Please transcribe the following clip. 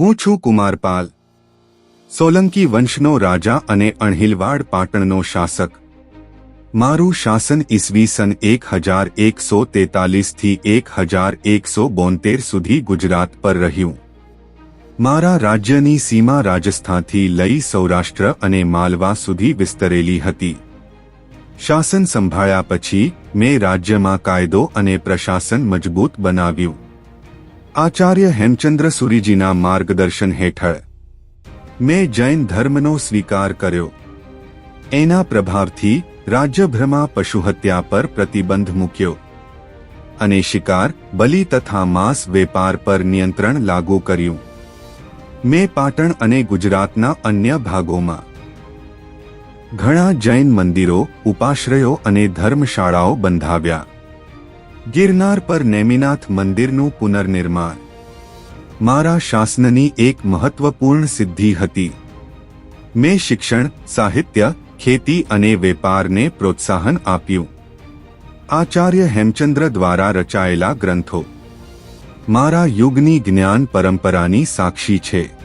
હું છું કુમારપાલ. સોલંકી વંશનો રાજા અને અણહિલવાડ પાટણનો શાસક. મારું શાસન ઈસવીસન એક હજાર એકસો તેતાલીસથી એક હજાર એકસો બોતેર સુધી ગુજરાત પર રહ્યું. મારા રાજ્યની સીમા રાજસ્થાનથી લઈ સૌરાષ્ટ્ર અને માલવા સુધી વિસ્તરેલી હતી. શાસન સંભાળ્યા પછી મેં રાજ્યમાં કાયદો અને પ્રશાસન મજબૂત બનાવ્યું. આચાર્ય હેમચંદ્ર સુરીજીના માર્ગદર્શન હેઠળ મેં જૈન ધર્મનો સ્વીકાર કર્યો. એના પ્રભાવથી રાજ્યભરમાં પશુહત્યા પર પ્રતિબંધ મૂક્યો. અને શિકાર, બલિ તથા માંસ વેપાર પર નિયંત્રણ લાગુ કર્યું. મેં પાટણ અને ગુજરાતના અન્ય ભાગોમાં ઘણા જૈન મંદિરો, ઉપાશ્રયો અને ધર્મશાળાઓ બંધાવ્યા. ગિરનાર પર નેમિનાથ મંદિરનું પુનર્નિર્માણ. મારા શાસનની એક મહત્વપૂર્ણ સિદ્ધિ હતી. મેં શિક્ષણ, સાહિત્ય, ખેતી અને વેપારને પ્રોત્સાહન આપ્યું. આચાર્ય હેમચંદ્ર દ્વારા રચાયેલા ગ્રંથો. મારા યુગની જ્ઞાન પરંપરાની સાક્ષી છે.